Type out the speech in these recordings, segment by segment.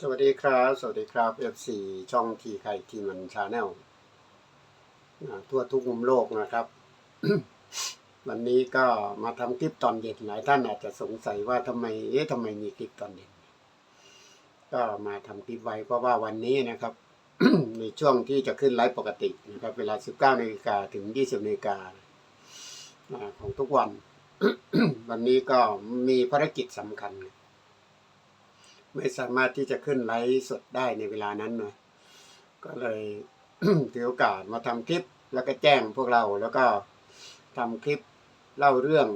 สวัสดีครับ สวัสดีครับ F4 ช่องทีไข่ทีมันชาแนลทั่วทุกมุมโลกนะครับ วันนี้ก็มาทำคลิปตอนเย็นหลายท่านอาจจะสงสัยว่าทำไม เอ๊ะทำไมมีคลิปตอนเย็น ก็มาทำคลิปไว้เพราะว่าวันนี้นะครับ ในช่วงที่จะขึ้นไลฟ์ปกตินะครับ เวลา 19นาฬิกาถึง 20นาฬิกาอ่าของทุกวัน วันนี้ก็มีภารกิจสำคัญ ไม่สามารถที่จะขึ้นไลฟ์สดได้ในเวลานั้นนะก็เลยถือโอกาสมาทำคลิปแล้วก็แจ้งพวกเราแล้วก็ทำคลิปเล่าเรื่อง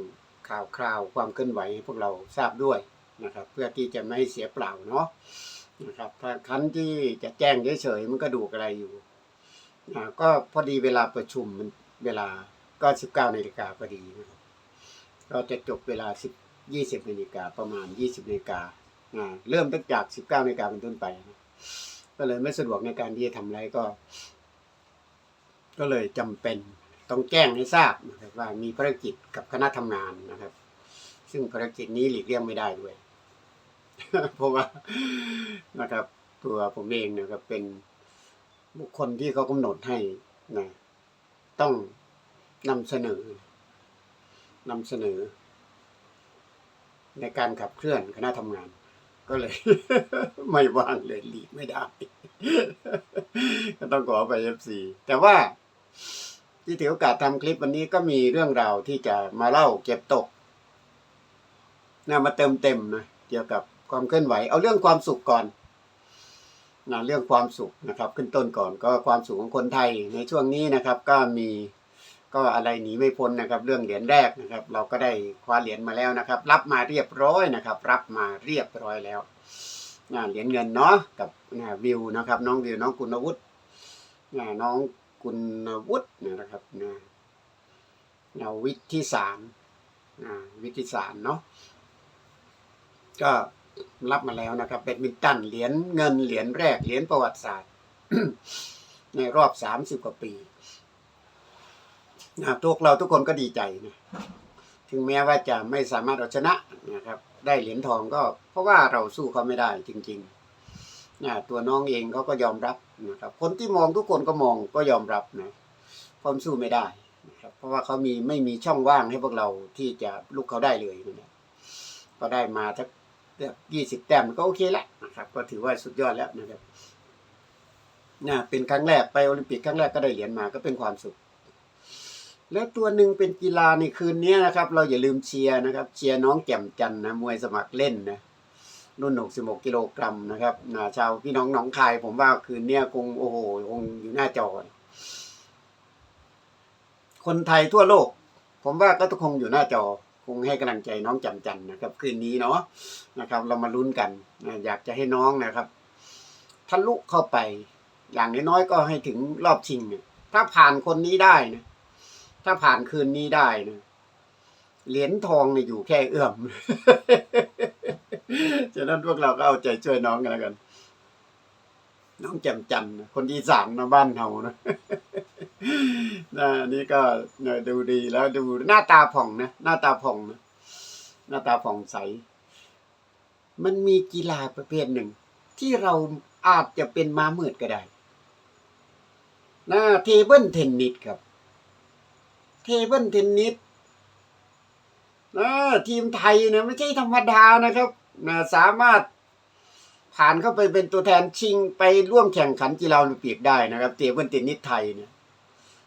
ข่าวคราวความเคลื่อนไหวให้พวกเราทราบด้วยนะครับ เพื่อที่จะไม่ให้เสียเปล่าเนาะนะครับถ้าคั้นที่จะแจ้งเฉยๆมันก็ดูอะไรอยู่อ่าก็พอดีเวลาประชุมมันเวลาก็สิบเก้านาฬิกาพอดีนะครับก็จะจบเวลาสิบยี่สิบนาฬิกาประมาณยี่สิบนาฬิกา เริ่มตั้งจาก19นาฬิกาเป็นต้นไปนะก็เลยไม่สะดวกในการที่จะทำอะไรก็ ก็เลยจำเป็นต้องแจ้งให้ทราบนะครับว่ามีภารกิจกับคณะทำงานนะครับ ซึ่งภารกิจนี้หลีกเลี่ยงไม่ได้ด้วย เพราะว่านะครับ ตัวผมเองเนะครับเป็นบุคคลที่เขากำหนดให้นะต้องนำเสนอนำเสนอ ในการขับเคลื่อนคณะทำงาน ก็เลย ไม่ว่างเลยหลีกไม่ได้ ก็ต้องขอไปเอฟซีแต่ว่า ที่ถือโอกาสทำคลิปวันนี้ก็มีเรื่องราวที่จะมาเล่าเก็บตกนะมาเติมเต็มนะเกี่ยวกับความเคลื่อนไหว เอาเรื่องความสุขก่อนนะเรื่องความสุขนะครับ ขึ้นต้นก่อนก็ความสุขของคนไทยในช่วงนี้นะครับ ก็มี ก็อะไรหนีไม่พ้นนะครับ เรื่องเหรียญแรกนะครับ เราก็ได้คว้าเหรียญมาแล้วนะครับ รับมาเรียบร้อยนะครับ รับมาเรียบร้อยแล้วนะเหรียญเงินเนาะกับนะวิวนะครับ น้องวิวน้องกุณวุฒินะน้องกุณวุฒินะครับนะนะวิทย์ที่สามนะวิทย์ที่สามเนาะก็รับมาแล้วนะครับแบดมินตันเหรียญเงินเหรียญแรกเหรียญประวัติศาสตร์ ในรอบสามสิบกว่าปี นะทุกเราทุกคนก็ดีใจนะถึงแม้ว่าจะไม่สามารถเอาชนะนะครับ ได้เหรียญทองก็ เพราะว่าเราสู้เขาไม่ได้จริงๆนะตัวน้องเองเขาก็ยอมรับนะครับ คนที่มองทุกคนก็มองก็ยอมรับนะความสู้ไม่ได้นะครับเพราะว่าเขามีไม่มีช่องว่างให้พวกเราที่จะลุกเขาได้เลยนะก็ได้มาสักยี่สิบแต้มก็โอเคแล้วนะครับ ก็ถือว่าสุดยอดแล้วนะครับนะเป็นครั้งแรกไปโอลิมปิกครั้งแรกก็ได้เหรียญมาก็เป็นความสุข แล้วตัวหนึ่งเป็นกีฬาในคืนนี้นะครับ เราอย่าลืมเชียร์นะครับ เชียร์น้องแจ่มจันทร์นะมวยสมัครเล่นนะรุ่น66กิโลกรัมนะครับนะชาวพี่น้องหนองคาย ผมว่าคืนนี้คงโอ้โหคงอยู่หน้าจอ คนไทยทั่วโลก ผมว่าก็ต้องคงอยู่หน้าจอ คงให้กำลังใจน้องแจ่มจันทร์นะครับ คืนนี้เนาะนะครับ เรามาลุ้นกันนะอยากจะให้น้องนะครับทะลุเข้าไป อย่างน้อยๆก็ให้ถึงรอบชิงเนี่ยถ้าผ่านคนนี้ได้นะ ถ้าผ่านคืนนี้ได้นะเหรียญทองเนี่ยอยู่แค่เอื้อม ฉะนั้นพวกเราก็เอาใจช่วยน้องกันแล้วกัน น้องแจ่มจันทร์นะคนที่สามนะบ้านเฮานะนะนี่ก็ดูดีแล้วดูหน้าตาผ่องนะหน้าตาผ่องนะหน้าตาผ่องใส มันมีกีฬาประเภทหนึ่ง ที่เราอาจจะเป็นม้ามืดก็ได้นะเทเบิลเทนนิสครับ เทเบิลเทนนิสนะทีมไทยเนี่ยไม่ใช่ธรรมดานะครับนะสามารถผ่านเข้าไปเป็นตัวแทนชิงไปร่วมแข่งขันกีฬาโอลิมปิกได้นะครับเทเบิลเทนนิสไทยเนี่ย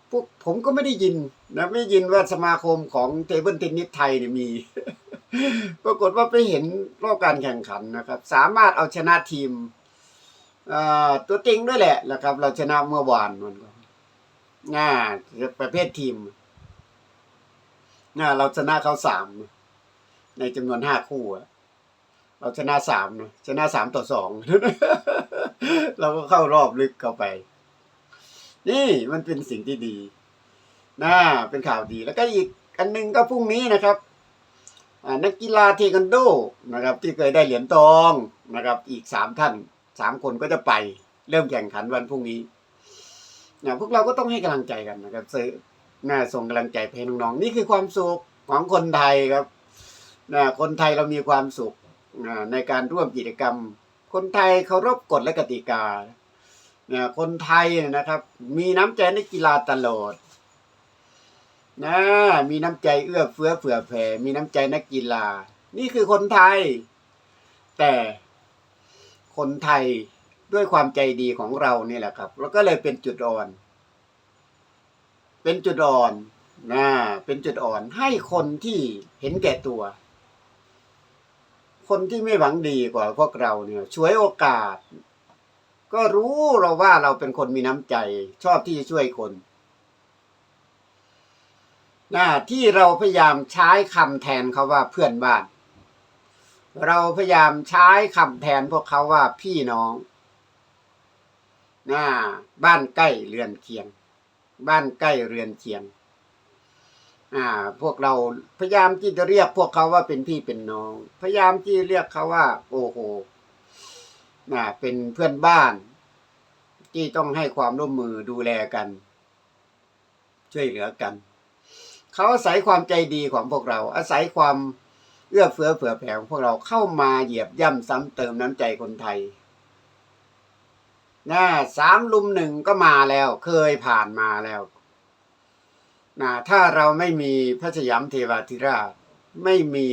พวกผมก็ไม่ได้ยินนะไม่ได้ยินว่าสมาคมของเทเบิลเทนนิสไทยเนี่ยมี ปรากฏว่าไปเห็นรอบการแข่งขันนะครับ สามารถเอาชนะทีมตัวเต็งด้วยแหละนะครับ เราชนะเมื่อวานมันก็ง่าประเภททีม น่าเราชนะเขาสามในจำนวนห้าคู่อะเราชนะสามนะชนะสามต่อสองเราก็เข้ารอบลึกเข้าไป นี่มันเป็นสิ่งที่ดีน่าเป็นข่าวดีแล้วก็อีกอันหนึงก็พรุ่งนี้นะครับนักกีฬาเทควันโดนะครับ ที่เคยได้เหรียญทองนะครับ อีกสามท่านสามคนก็จะไป เริ่มแข่งขันวันพรุ่งนี้นะพวกเราก็ต้องให้กำลังใจกันนะครับซื้อ น่าส่งกำลังใจไปให้น้องๆนี่คือความสุขของคนไทยครับนะคนไทยเรามีความสุขนะในการร่วมกิจกรรม คนไทยเคารพกฎและกติกาเนี่ยคนไทยเนี่ยนะครับ มีน้ำใจในกีฬาตลอดนะมีน้ำใจเอื้อเฟื้อเผื่อแผ่ มีน้ำใจนักกีฬา นี่คือคนไทย แต่คนไทยด้วยความใจดีของเรานี่แหละครับ แล้วก็เลยเป็นจุดอ่อน เป็นจุดอ่อนนะเป็นจุดอ่อนให้คนที่เห็นแก่ตัว คนที่ไม่หวังดีกว่าพวกเราเนี่ยช่วยโอกาส ก็รู้เราว่าเราเป็นคนมีน้ำใจ ชอบที่จะช่วยคนนะที่เราพยายามใช้คำแทนเขาว่าเพื่อนบ้าน เราพยายามใช้คำแทนพวกเขาว่าพี่น้องนะบ้านใกล้เรือนเคียง บ้านใกล้เรือนเคียง อ่า พวกเราพยายามที่จะเรียกพวกเขาว่าเป็นพี่เป็นน้อง พยายามที่เรียกเขาว่า โอ้โหน่ะเป็นเพื่อนบ้าน ที่ต้องให้ความร่วมมือดูแลกัน ช่วยเหลือกัน เขาอาศัยความใจดีของพวกเรา อาศัยความเอื้อเฟื้อเผื่อแผ่ของพวกเราเข้ามาเหยียบย่ำซ้ำเติมน้ำใจคนไทย นะสามลุมหนึ่งก็มาแล้ว เคยผ่านมาแล้วนะถ้าเราไม่มีพระสยามเทวาธิราชไม่มี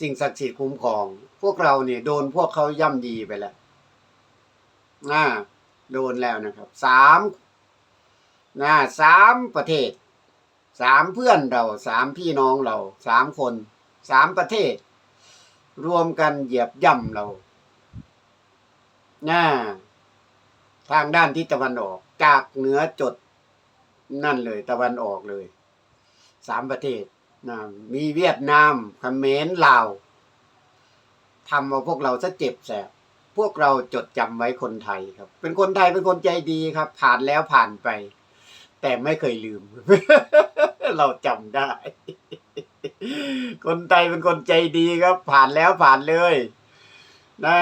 สิ่งศักดิ์สิทธิ์คุ้มครอง พวกเราเนี่ยโดนพวกเขาย่ำยีไปแล้วนะโดนแล้วนะครับสามนะสามประเทศสามเพื่อนเราสามพี่น้องเราสามคนสามประเทศ รวมกันเหยียบย่ำเรา นะทางด้านทิศตะวันออก จากเหนือจดนั่นเลยตะวันออกเลยสามประเทศนะมีเวียดนามเขมรลาวทำเอาพวกเราซะเจ็บแสบพวกเราจดจำไว้คนไทยครับ เป็นคนไทยเป็นคนใจดีครับ ผ่านแล้วผ่านไป แต่ไม่เคยลืม เราจำได้ คนไทยเป็นคนใจดีครับ ผ่านแล้วผ่านเลยนะ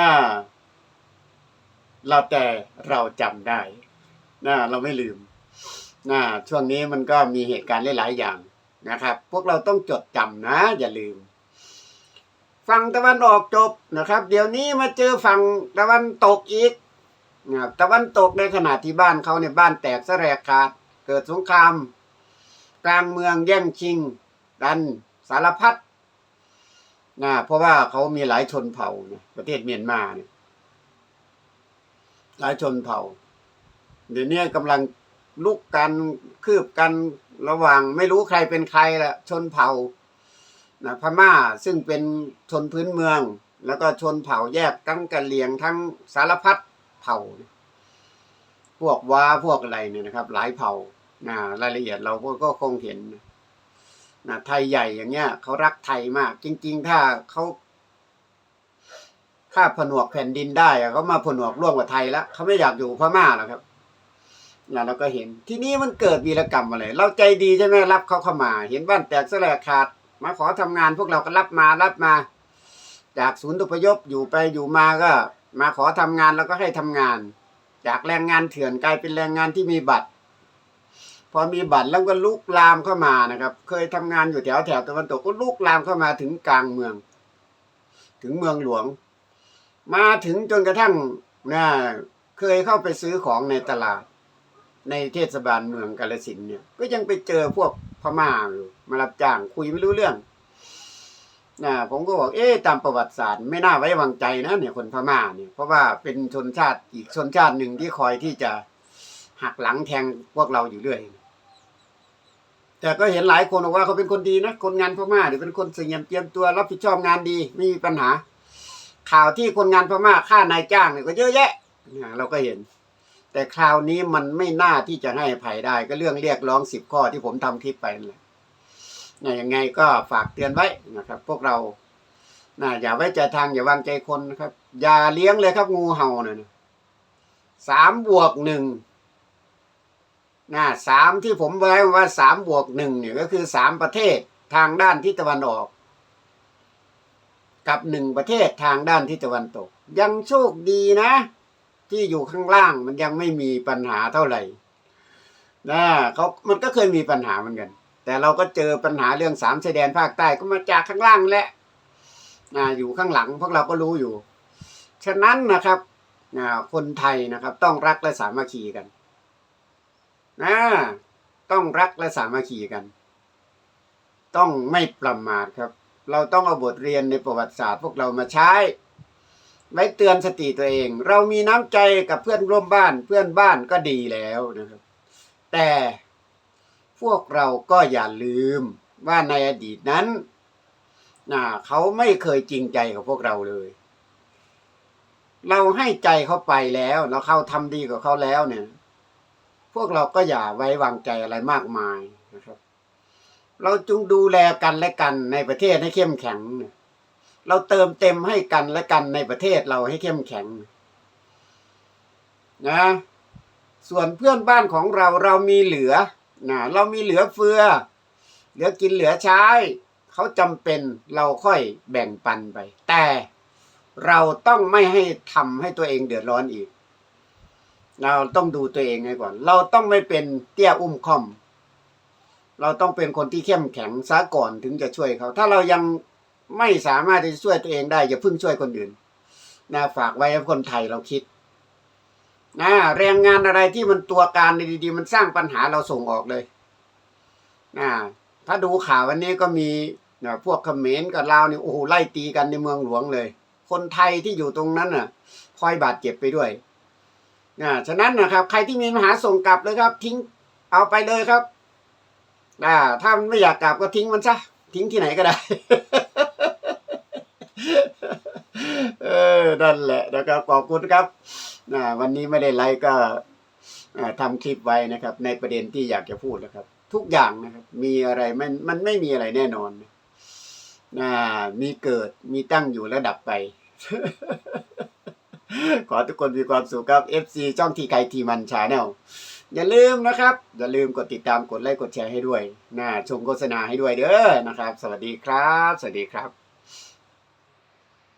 เราแต่เราจำได้นะเราไม่ลืมนะช่วงนี้มันก็มีเหตุการณ์หลายๆอย่างนะครับ พวกเราต้องจดจำนะ อย่าลืม ฝั่งตะวันออกจบนะครับ เดี๋ยวนี้มาเจอฝั่งตะวันตกอีกนะครับตะวันตกในขณะที่บ้านเขาเนี่ยบ้านแตกสแสรกขาด เกิดสงคราม กลางเมืองแย่งชิงกันสารพัดนะเพราะว่าเขามีหลายชนเผ่านะประเทศเมียนมาเนี่ย หลายชนเผ่า เดี๋ยวนี้กำลังลุกกันคืบกันระหว่างไม่รู้ใครเป็นใครละชนเผ่านะพม่าซึ่งเป็นชนพื้นเมือง แล้วก็ชนเผ่าแยกทั้งกะเหลี่ยงทั้งสารพัดเผ่า พวกว้าพวกอะไรเนี่ยนะครับ หลายเผ่านะรายละเอียดเราก็คงเห็นนะไทยใหญ่อย่างเงี้ยเขารักไทยมาก จริง ๆ ถ้าเขา ถ้าผนวกแผ่นดินได้เขามาผนวกร่วมกับไทยแล้วเขาไม่อยากอยู่พม่าแล้วครับนะเราก็เห็น ที่นี้มันเกิดวีรกรรมอะไร เราใจดีใช่ไหมรับเขาเข้ามา เห็นบ้านแตกสลายขาด มาขอทำงานพวกเราก็รับมารับมา จากศูนย์อพยพอยู่ไปอยู่มาก็ มาขอทำงานแล้วก็ให้ทำงาน จากแรงงานเถื่อนกลายเป็นแรงงานที่มีบัตร พอมีบัตรแล้วก็ลุกลามเข้ามานะครับ เคยทำงานอยู่แถวแถวตะวันตกก็ลุกลามเข้ามาถึงกลางเมือง ถึงเมืองหลวง มาถึงจนกระทั่งนะเคยเข้าไปซื้อของในตลาด ในเทศบาลเมืองกาลสินเนี่ย ก็ยังไปเจอพวกพม่าอยู่มารับจ้างคุยไม่รู้เรื่องนะผมก็บอกเอ๊ะตามประวัติศาสตร์ไม่น่าไว้วางใจนะเนี่ยคนพม่าเนี่ย เพราะว่าเป็นชนชาติอีกชนชาติหนึ่งที่คอยที่จะหักหลังแทงพวกเราอยู่เรื่อยแต่ก็เห็นหลายคนบอกว่าเขาเป็นคนดีนะคนงานพม่าหรือเป็นคนเสียมเตรียมตัวรับผิดชอบงานดีไม่มีปัญหา ข่าวที่คนงานพม่าฆ่านายจ้างเนี่ยก็เยอะแยะนะเราก็เห็น แต่คราวนี้มันไม่น่าที่จะให้ภัยได้ ก็เรื่องเรียกร้องสิบข้อที่ผมทำคลิปไปนั่นแหละนะยังไงก็ฝากเตือนไว้นะครับ พวกเรานะอย่าไว้ใจทางอย่าวางใจคนนะครับ อย่าเลี้ยงเลยครับงูเห่าเนี่ยสามบวกหนึ่งนะสามที่ผมไว้ว่าสามบวกหนึ่งเนี่ยก็คือสามประเทศทางด้านทิศตะวันออก กับหนึ่งประเทศทางด้านทิศตะวันตก ยังโชคดีนะ ที่อยู่ข้างล่างมันยังไม่มีปัญหาเท่าไหร่นะเขามันก็เคยมีปัญหาเหมือนกัน แต่เราก็เจอปัญหาเรื่องสามชายแดนภาคใต้ก็มาจากข้างล่างแหละนะอยู่ข้างหลังพวกเราก็รู้อยู่ ฉะนั้นนะครับอ่าคนไทยนะครับ ต้องรักและสามัคคีกันนะต้องรักและสามัคคีกัน ต้องไม่ประมาทครับ เราต้องเอาบทเรียนในประวัติศาสตร์พวกเรามาใช้ ไว้เตือนสติตัวเอง เรามีน้ำใจกับเพื่อนร่วมบ้าน เพื่อนบ้านก็ดีแล้วนะครับ แต่พวกเราก็อย่าลืมว่าในอดีตนั้นนะเขาไม่เคยจริงใจกับพวกเราเลย เราให้ใจเขาไปแล้วแล้วเข้าทำดีกับเขาแล้วเนี่ย พวกเราก็อย่าไว้วางใจอะไรมากมาย เราจงดูแลกันและกันในประเทศให้เข้มแข็ง เราเติมเต็มให้กันและกันในประเทศเราให้เข้มแข็ง นะ ส่วนเพื่อนบ้านของเราเรามีเหลือนะเรามีเหลือเฟือ เหลือกินเหลือใช้เขาจำเป็นเราค่อยแบ่งปันไป แต่เราต้องไม่ให้ทำให้ตัวเองเดือดร้อนอีก เราต้องดูตัวเองให้ก่อน เราต้องไม่เป็นเตี้ยอุ้มคอม เราต้องเป็นคนที่เข้มแข็งซะก่อนถึงจะช่วยเขา ถ้าเรายังไม่สามารถที่จะช่วยตัวเองได้อย่าเพิ่งช่วยคนอื่นนะฝากไว้ให้คนไทยเราคิดนะแรงงานอะไรที่มันตัวการดีๆ มันสร้างปัญหาเราส่งออกเลยนะถ้าดูข่าววันนี้ก็มีนะพวกเขมรกับลาวนี่โอ้โหไล่ตีกันในเมืองหลวงเลย คนไทยที่อยู่ตรงนั้นน่ะพลอยบาดเจ็บไปด้วยนะฉะนั้นนะครับ ใครที่มีปัญหาส่งกลับเลยครับ ทิ้งเอาไปเลยครับ อ่า ถ้ามันไม่อยากกลับก็ทิ้งมันซะ ทิ้งที่ไหนก็ได้ เออ นั่นแหละนะครับ ขอบคุณครับอ่าวันนี้ไม่ได้ไลฟ์ก็อ่าทำคลิปไว้นะครับ ในประเด็นที่อยากจะพูดนะครับ ทุกอย่างนะครับ มีอะไรมันมันไม่มีอะไรแน่นอนอ่ามีเกิดมีตั้งอยู่แล้วดับไป ขอทุกคนมีความสุขครับ FC ช่องทีไกทีมันชาแนล อย่าลืมนะครับ อย่าลืมกดติดตามกดไลค์กดแชร์ให้ด้วยนะชมโฆษณาให้ด้วยเด้อนะครับ สวัสดีครับ สวัสดีครับ